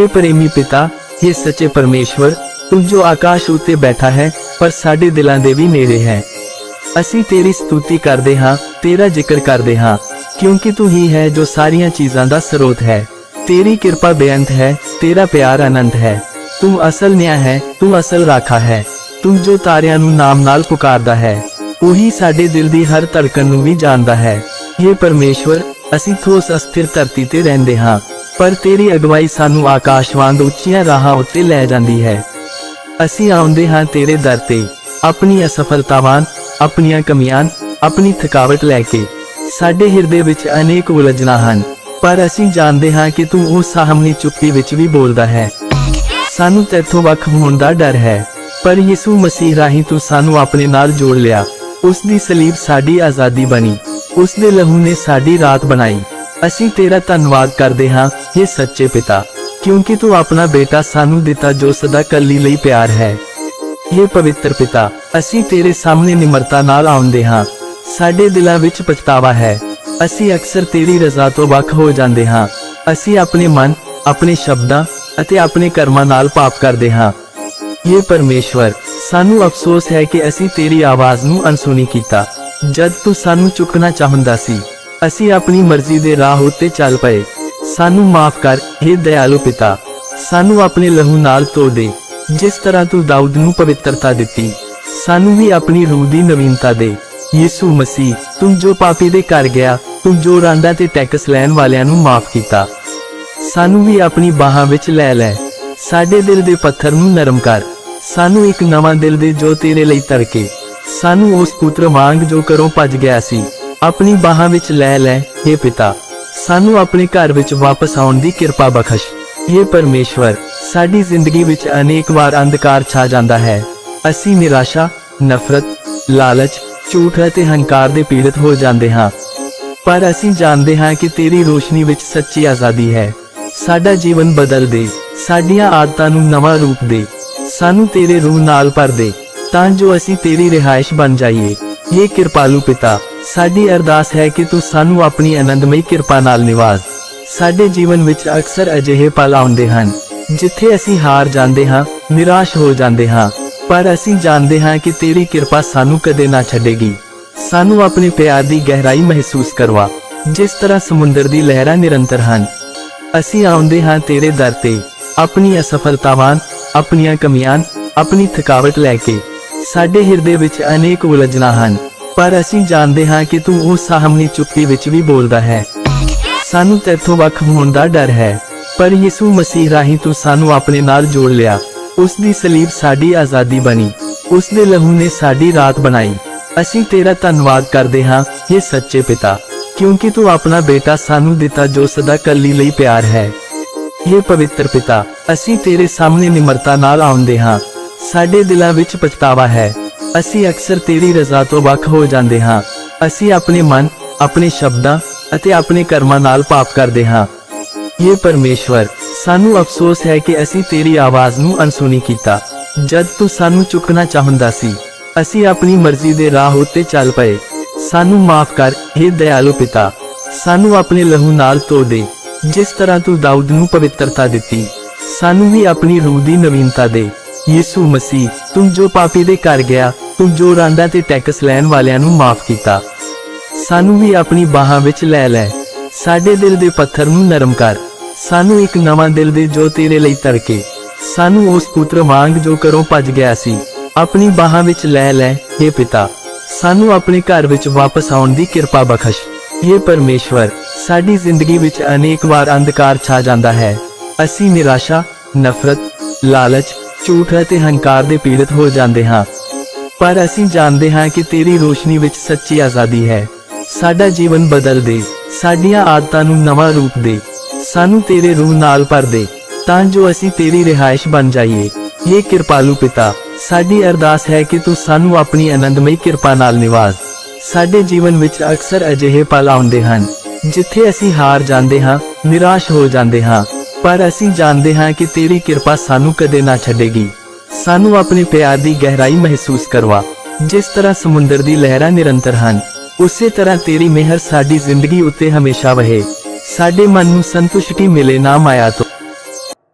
हे ਪ੍ਰੇਮੀ ਪਿਤਾ हे ਸੱਚੇ ਪਰਮੇਸ਼ਵਰ ਤੂੰ ਜੋ ਆਕਾਸ਼ ਉੱਤੇ ਬੈਠਾ ਹੈ ਪਰ ਸਾਡੇ ਦਿਲਾਂ ਦੇ ਵੀ ਨੇੜੇ ਹੈ ਅਸੀਂ ਤੇਰੀ ਸਤੂਤੀ ਕਰਦੇ ਹਾਂ ਤੇਰਾ ਜ਼ਿਕਰ ਕਰਦੇ ਹਾਂ ਕਿਉਂਕਿ ਤੂੰ ਹੀ ਹੈ ਜੋ ਸਾਰੀਆਂ ਚੀਜ਼ਾਂ ਦਾ ਸਰੋਤ ਹੈ ਤੇਰੀ ਕਿਰਪਾ ਬੇਅੰਤ ਹੈ ਤੇਰਾ ਪਿਆਰ ਅਨੰਤ ਹੈ ਤੂੰ ਅਸਲ ਨਿਆਂ ਹੈ ਤੂੰ ਅਸਲ ਰਾਖਾ ਹੈ ਤੂੰ ਜੋ ਤਾਰਿਆਂ ਨੂੰ ਨਾਮ ਨਾਲ ਪੁਕਾਰਦਾ ਹੈ ਉਹੀ ਸਾਡੇ ਦਿਲ ਦੀ ਹਰ ਧੜਕਣ ਨੂੰ ਵੀ ਜਾਣਦਾ ਹੈ ਇਹ ਪਰਮੇਸ਼ਵਰ ਅਸੀਂ ਠੋਸ ਅਸਥਿਰ ਧਰਤੀ ਤੇ ਰਹਿੰਦੇ ਹਾਂ ਪਰ ਤੇਰੀ ਅਗਵਾਈ ਸਾਨੂੰ ਆਕਾਸ਼ ਵਾਂਗ ਉੱਚੀਆਂ ਰਾਹਾਂ ਉੱਤੇ ਲੈ ਜਾਂਦੀ ਹੈ। ਅਸੀਂ ਆਉਂਦੇ ਹਾਂ ਤੇਰੇ ਦਰ ਤੇ। ਆਪਣੀ ਅਸਫਲਤਾਵਾਂ, ਆਪਣੀਆਂ ਕਮੀਆਂ, ਆਪਣੀ ਥਕਾਵਟ ਲੈ ਕੇ। ਸਾਡੇ ਹਿਰਦੇ ਵਿੱਚ ਅਨੇਕ ਉਲਝਣਾਂ ਹਨ, ਪਰ ਅਸੀਂ ਜਾਣਦੇ ਹਾਂ ਕਿ ਤੂੰ ਉਹ ਸਾਹਮਣੀ ਚੁੱਪੀ ਵਿੱਚ ਵੀ ਬੋਲਦਾ ਹੈ। ਸਾਨੂੰ ਤੇਥੋਂ ਵੱਖ ਹੋਣ ਦਾ ਡਰ ਹੈ, ਪਰ ਯਿਸੂ ਮਸੀਹ ਰਾਹੀਂ ਤੂੰ ਸਾਨੂੰ ਆਪਣੇ ਨਾਲ ਜੋੜ ਲਿਆ। ਉਸ ਦੀ ਸਲੀਬ ਸਾਡੀ ਆਜ਼ਾਦੀ ਬਣੀ। ਉਸ ਦੇ ਲਹੂ ਨੇ ਸਾਡੀ ਰਾਤ ਬਣਾਈ। ਅਸੀਂ ਤੇਰਾ ਧੰਨਵਾਦ ਕਰਦੇ ਹਾਂ ਇਹ ਸੱਚੇ ਪਿਤਾ, ਕਿਉਂਕਿ ਤੂੰ ਆਪਣਾ ਬੇਟਾ ਸਾਨੂੰ ਦਿੱਤਾ ਜੋ ਸਦਾ ਕੱਲੀ ਲਈ ਪਿਆਰ ਹੈ। ਇਹ ਪਵਿੱਤਰ ਪਿਤਾ, ਅਸੀਂ ਤੇਰੇ ਸਾਹਮਣੇ ਨਿਮਰਤਾ ਨਾਲ ਆਉਂਦੇ ਹਾਂ, ਸਾਡੇ ਦਿਲਾਂ ਵਿੱਚ ਪਛਤਾਵਾ ਹੈ। ਅਸੀਂ ਅਕਸਰ ਤੇਰੀ ਰਜ਼ਾ ਤੋਂ ਵੱਖ ਹੋ ਜਾਂਦੇ ਹਾਂ, ਅਸੀਂ ਆਪਣੇ ਮਨ, ਆਪਣੇ ਸ਼ਬਦਾਂ ਅਤੇ ਆਪਣੇ ਕਰਮਾਂ ਨਾਲ ਪਾਪ ਕਰਦੇ ਹਾਂ। ਇਹ ਪਰਮੇਸ਼ਵਰ, ਸਾਨੂੰ ਅਫਸੋਸ ਹੈ ਕਿ ਅਸੀਂ ਤੇਰੀ ਆਵਾਜ਼ ਨੂੰ ਅਣਸੁਣੀ ਕੀਤਾ, ਜਦ ਤੂੰ ਸਾਨੂੰ ਚੁੱਕਣਾ ਚਾਹੁੰਦਾ ਸੀ। ਅਸੀਂ ਆਪਣੀ ਮਰਜ਼ੀ ਦੇ ਰਾਹ ਉੱਤੇ ਚੱਲ ਪਏ। ਸਾਨੂੰ ਮਾਫ ਕਰ हे ਦਇਆਲੂ ਪਿਤਾ। ਸਾਨੂੰ ਆਪਣੇ ਲਹੂ ਨਾਲ ਧੋ ਦੇ, ਜਿਸ ਤਰ੍ਹਾਂ ਤੂੰ ਦਾਊਦ ਨੂੰ ਪਵਿੱਤਰਤਾ ਦਿੱਤੀ। ਸਾਨੂੰ ਵੀ ਆਪਣੀ ਰੂਹ ਦੀ ਨਵੀਨਤਾ ਦੇ। ਯਿਸੂ ਮਸੀਹ, ਤੂੰ ਜੋ ਪਾਪੀ ਦੇ ਘਰ ਗਿਆ, ਤੂੰ ਜੋ ਰਾਂਡਾ ਤੇ ਟੈਕਸ ਲੈਣ ਵਾਲਿਆਂ ਨੂੰ ਮਾਫ ਕੀਤਾ। ਸਾਨੂੰ ਵੀ ਆਪਣੀ ਬਾਹਾਂ ਵਿੱਚ ਲੈ ਲੈ। ਸਾਡੇ ਦਿਲ ਦੇ ਪੱਥਰ ਨੂੰ ਨਰਮ ਕਰ। ਸਾਨੂੰ ਇੱਕ ਨਵਾਂ ਦਿਲ ਦੇ ਜੋ ਤੇਰੇ ਲਈ ਤੜਕੇ। ਸਾਨੂੰ ਉਸ ਪੁੱਤਰ ਵਾਂਗ ਜੋ ਕਰੋ ਭੱਜ ਗਿਆ ਸੀ। ਆਪਣੀ ਬਾਹਾਂ ਵਿੱਚ ਲੈ ਲੈ हे ਪਿਤਾ, ਸਾਨੂੰ ਆਪਣੇ ਘਰ ਵਿੱਚ ਵਾਪਸ ਆਉਣ ਦੀ ਕਿਰਪਾ ਬਖਸ਼। ਇਹ ਪਰਮੇਸ਼ਵਰ, ਸਾਡੀ ਜ਼ਿੰਦਗੀ ਵਿੱਚ ਅਨੇਕ ਵਾਰ ਅੰਧਕਾਰ ਛਾ ਜਾਂਦਾ ਹੈ। ਅਸੀਂ ਨਿਰਾਸ਼ਾ, ਨਫ਼ਰਤ, ਲਾਲਚ, ਝੂਠ ਅਤੇ ਹੰਕਾਰ ਦੇ ਪੀੜਤ ਹੋ ਜਾਂਦੇ ਹਾਂ। ਪਰ ਅਸੀਂ ਜਾਣਦੇ ਹਾਂ ਕਿ ਤੇਰੀ ਰੋਸ਼ਨੀ ਵਿੱਚ ਸੱਚੀ ਆਜ਼ਾਦੀ ਹੈ। ਸਾਡਾ ਜੀਵਨ ਬਦਲ ਦੇ, ਸਾਡੀਆਂ ਆਦਤਾਂ ਨੂੰ ਨਵਾਂ ਰੂਪ ਦੇ। ਸਾਨੂੰ ਤੇਰੇ ਰੂਹ ਨਾਲ ਭਰ ਦੇ, ਤਾਂ ਜੋ ਅਸੀਂ ਤੇਰੀ ਰਿਹਾਇਸ਼ ਬਣ ਜਾਈਏ। ਇਹ ਕਿਰਪਾਲੂ ਪਿਤਾ ਸਾਡੀ ਅਰਦਾਸ ਹੈ ਕਿ ਤੂੰ ਸਾਨੂੰ ਆਪਣੀ ਆਨੰਦਮਈ ਕਿਰਪਾ ਨਾਲ ਨਿਵਾਜ਼ ਸਾਡੇ ਜੀਵਨ ਵਿੱਚ ਅਕਸਰ ਅਜਿਹੇ ਪਲ ਆਉਂਦੇ ਹਨ, ਜਿੱਥੇ ਅਸੀਂ ਹਾਰ ਜਾਂਦੇ ਹਾਂ, ਨਿਰਾਸ਼ ਹੋ ਜਾਂਦੇ ਹਾਂ। ਪਰ ਅਸੀਂ ਜਾਣਦੇ ਹਾਂ ਕਿ ਤੇਰੀ ਕਿਰਪਾ ਸਾਨੂੰ ਕਦੇ ਨਾ ਛੱਡੇਗੀ। ਸਾਨੂੰ ਆਪਣੇ ਪਿਆਰ ਦੀ ਗਹਿਰਾਈ ਮਹਿਸੂਸ ਕਰਵਾ, ਜਿਸ ਤਰ੍ਹਾਂ ਸਮੁੰਦਰ ਦੀ ਲਹਿਰਾਂ ਨਿਰੰਤਰ ਹਨ। ਅਸੀਂ ਆਉਂਦੇ ਹਾਂ ਤੇਰੇ ਦਰ ਤੇ, ਆਪਣੀ ਅਸਫਲਤਾਵਾਂ, ਆਪਣੀਆਂ ਕਮੀਆਂ, ਆਪਣੀ ਥਕਾਵਟ ਲੈ ਕੇ। ਸਾਡੇ ਹਿਰਦੇ ਵਿੱਚ ਅਨੇਕ ਉਲਝਣਾਂ ਹਨ। ਪਰ ਅਸੀਂ ਜਾਣਦੇ ਹਾਂ ਕਿ ਤੂੰ ਉਸ ਸਾਹਮਣੀ ਚੁੱਪੀ ਵਿੱਚ ਵੀ ਬੋਲਦਾ ਹੈ। ਸਾਨੂੰ ਤੇਥੋਂ ਵੱਖ ਹੋਣ ਦਾ ਡਰ ਹੈ। ਪਰ ਯਿਸੂ ਮਸੀਹ ਰਾਹੀਂ ਤੂੰ ਸਾਨੂੰ ਆਪਣੇ ਨਾਲ ਜੋੜ ਲਿਆ। ਉਸ ਦੀ ਸਲੀਬ ਸਾਡੀ ਆਜ਼ਾਦੀ ਬਣੀ। ਉਸ ਦੇ ਲਹੂ ਨੇ ਸਾਡੀ ਰਾਤ ਬਣਾਈ। ਅਸੀਂ ਤੇਰਾ ਧੰਨਵਾਦ ਕਰਦੇ ਹਾਂ ਇਹ ਸੱਚੇ ਪਿਤਾ। ਕਿਉਂਕਿ ਤੂੰ ਆਪਣਾ ਬੇਟਾ ਸਾਨੂੰ ਦਿੱਤਾ ਜੋ ਸਦਾ ਕੱਲੀ ਲਈ ਪਿਆਰ ਹੈ। ਇਹ ਪਵਿੱਤਰ ਪਿਤਾ, ਅਸੀਂ ਤੇਰੇ ਸਾਹਮਣੇ ਨਿਮਰਤਾ ਨਾਲ ਆਉਂਦੇ ਹਾਂ। ਸਾਡੇ ਦਿਲਾਂ ਵਿੱਚ ਪਛਤਾਵਾ ਹੈ। ਅਸੀਂ ਅਕਸਰ ਤੇਰੀ ਰਜ਼ਾ ਤੋਂ ਵੱਖ ਹੋ ਜਾਂਦੇ ਹਾਂ। ਅਸੀਂ ਆਪਣੇ ਮਨ, ਆਪਣੇ ਸ਼ਬਦਾਂ ਅਤੇ ਆਪਣੇ ਕਰਮਾਂ ਨਾਲ ਪਾਪ ਕਰਦੇ ਹਾਂ। ਇਹ ਪਰਮੇਸ਼ਵਰ, ਸਾਨੂੰ ਅਫਸੋਸ ਹੈ ਕਿ ਅਸੀਂ ਤੇਰੀ ਆਵਾਜ਼ ਨੂੰ ਅਣਸੁਣੀ ਕੀਤਾ। ਜਦ ਤੂੰ ਸਾਨੂੰ ਚੁੱਕਣਾ ਚਾਹੁੰਦਾ ਸੀ, ਅਸੀਂ ਆਪਣੀ ਮਰਜ਼ੀ ਦੇ ਰਾਹ ਉੱਤੇ ਚੱਲ ਪਏ। ਸਾਨੂੰ ਮਾਫ ਕਰ हे ਦਇਆਲੂ ਪਿਤਾ। ਸਾਨੂੰ ਆਪਣੇ ਲਹੂ ਨਾਲ ਧੋ ਦੇ, ਜਿਸ ਤਰ੍ਹਾਂ ਤੂੰ ਦਾਊਦ ਨੂੰ ਪਵਿੱਤਰਤਾ ਦਿੱਤੀ। ਸਾਨੂੰ ਵੀ ਆਪਣੀ ਰੂਹ ਦੀ ਨਵੀਨਤਾ ਦੇ। ਯਿਸੂ ਮਸੀਹ ਤੂੰ ਜੋ ਪਾਪੀ ਦੇ ਘਰ ਗਿਆ, ਤੂੰ ਜੋ ਰਾਂਡਾ ਤੇ ਟੈਕਸ ਲੈਣ ਵਾਲਿਆਂ ਨੂੰ ਮਾਫ ਕੀਤਾ। ਸਾਨੂੰ ਵੀ ਆਪਣੀ ਬਾਹਾਂ ਵਿੱਚ ਲੈ ਲੈ। ਸਾਡੇ ਦਿਲ ਦੇ ਪੱਥਰ ਨੂੰ ਨਰਮ ਕਰ। ਸਾਨੂੰ ਇੱਕ ਨਵਾਂ ਦਿਲ ਦੇ ਜੋ ਤੇਰੇ ਲਈ ਤੜਕੇ। ਸਾਨੂੰ ਉਸ ਪੁੱਤਰ ਵਾਂਗ ਜੋ ਕਰੋ ਭੱਜ ਗਿਆ ਸੀ, ਆਪਣੀ ਬਾਹਾਂ ਵਿੱਚ ਲੈ ਲੈ हे ਪਿਤਾ। ਸਾਨੂੰ ਆਪਣੇ ਘਰ ਵਿੱਚ ਵਾਪਸ ਆਉਣ ਦੀ ਕਿਰਪਾ ਬਖਸ਼। ਇਹ ਪਰਮੇਸ਼ਵਰ, ਸਾਡੀ ਜ਼ਿੰਦਗੀ ਵਿੱਚ ਅਨੇਕ ਵਾਰ ਅੰਧਕਾਰ ਛਾ ਜਾਂਦਾ ਹੈ। ਅਸੀਂ ਨਿਰਾਸ਼ਾ, ਨਫ਼ਰਤ, ਲਾਲਚ ਝੂਠ ਅਤੇ ਹੰਕਾਰ ਦੇ ਪੀੜਤ ਹੋ ਜਾਂਦੇ ਹਾਂ। ਪਰ ਅਸੀਂ ਜਾਣਦੇ ਹਾਂ ਕਿ ਤੇਰੀ ਰੋਸ਼ਨੀ ਵਿੱਚ ਸੱਚੀ ਆਜ਼ਾਦੀ ਹੈ। ਸਾਡਾ ਜੀਵਨ ਬਦਲ ਦੇ। ਸਾਡੀਆਂ ਆਦਤਾਂ ਨੂੰ ਨਵਾਂ ਰੂਪ ਦੇ। ਸਾਨੂੰ ਤੇਰੇ ਰੂਹ ਨਾਲ ਭਰ ਦੇ। ਤਾਂ ਜੋ ਅਸੀਂ ਤੇਰੀ ਰਿਹਾਇਸ਼ ਬਣ ਜਾਈਏ। ਇਹ ਕਿਰਪਾਲੂ ਪਿਤਾ, ਸਾਡੀ ਅਰਦਾਸ ਹੈ ਕਿ ਤੂੰ ਸਾਨੂੰ ਆਪਣੀ ਆਨੰਦਮਈ ਕਿਰਪਾ ਨਾਲ ਨਿਵਾਜ਼ ਸਾਡੇ ਜੀਵਨ ਵਿੱਚ ਅਕਸਰ ਅਜਿਹੇ ਪਲ ਆਉਂਦੇ ਹਨ, ਜਿੱਥੇ ਅਸੀਂ ਹਾਰ ਜਾਂਦੇ ਹਾਂ, ਨਿਰਾਸ਼ ਹੋ ਜਾਂਦੇ ਹਾਂ। ਪਰ ਅਸੀਂ ਜਾਣਦੇ ਹਾਂ ਕਿ ਤੇਰੀ ਕਿਰਪਾ ਸਾਨੂੰ ਕਦੇ ਨਾ ਛੱਡੇਗੀ। ਸਾਨੂੰ ਆਪਣੇ ਪਿਆਰ ਦੀ ਗਹਿਰਾਈ ਮਹਿਸੂਸ ਕਰਵਾ। ਜਿਸ ਤਰ੍ਹਾਂ ਸਮੁੰਦਰ ਦੀ ਲਹਿਰਾਂ ਨਿਰੰਤਰ ਹਨ, ਉਸੇ ਤਰ੍ਹਾਂ ਤੇਰੀ ਮਿਹਰ ਸਾਡੀ ਜ਼ਿੰਦਗੀ ਉੱਤੇ ਹਮੇਸ਼ਾ ਵਹੇ। ਸਾਡੇ ਮਨ ਨੂੰ ਸੰਤੁਸ਼ਟੀ ਮਿਲੇ ਨਾ ਮਾਇਆ ਤੋਂ।